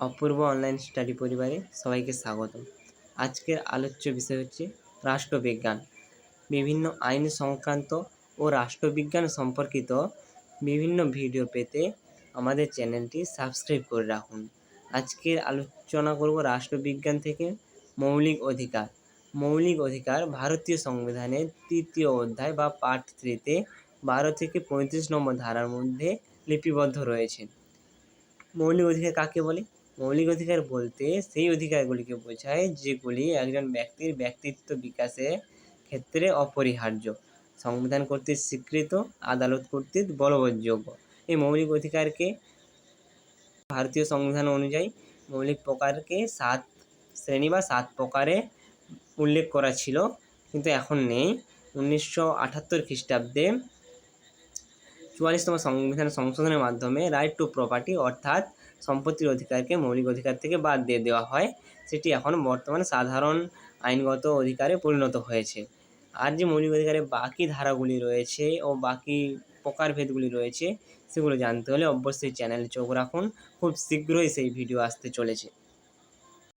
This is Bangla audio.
অপূর্ব অনলাইন স্টাডি পরিবারে সবাইকে স্বাগত আজকের আলোচ্য বিষয় হচ্ছে রাষ্ট্রবিজ্ঞান। বিভিন্ন আইন সংক্রান্ত ও রাষ্ট্রবিজ্ঞান সম্পর্কিত বিভিন্ন ভিডিও পেতে আমাদের চ্যানেলটি সাবস্ক্রাইব করে রাখুন। আজকের আলোচনা করব রাষ্ট্রবিজ্ঞান থেকে মৌলিক অধিকার। মৌলিক অধিকার ভারতীয় সংবিধানের তৃতীয় অধ্যায় বা পার্ট থ্রিতে বারো থেকে পঁয়ত্রিশ নম্বর ধারার মধ্যে লিপিবদ্ধ রয়েছে। মৌলিক অধিকার কাকে বলে? মৌলিক অধিকার বলতে সেই অধিকারগুলিকে বোঝায় যেগুলি একজন ব্যক্তির ব্যক্তিত্ব বিকাশে ক্ষেত্রে অপরিহার্য। সংবিধান কর্তৃক স্বীকৃত, আদালত কর্তৃক বলবৎযোগ্য। এই মৌলিক অধিকারকে ভারতীয় সংবিধান অনুযায়ী মৌলিক প্রকারকে সাত শ্রেণি বা সাত প্রকারে উল্লেখ করা ছিল, কিন্তু এখন নেই। উনিশশো আটাত্তর খ্রিস্টাব্দে চুয়াল্লিশতম সংবিধান সংশোধনের মাধ্যমে রাইট টু প্রপার্টি অর্থাৎ সম্পত্তির অধিকারকে মৌলিক অধিকার থেকে বাদ দিয়ে দেওয়া হয়, সেটি এখন বর্তমানে সাধারণ আইনগত অধিকারে পরিণত হয়েছে। আর যে মৌলিক অধিকারের বাকি ধারাগুলি রয়েছে ও বাকি প্রকারভেদগুলি রয়েছে, সেগুলো জানতে হলে অবশ্যই চ্যানেলে চোখ রাখুন। খুব শীঘ্রই সেই ভিডিও আসতে চলেছে।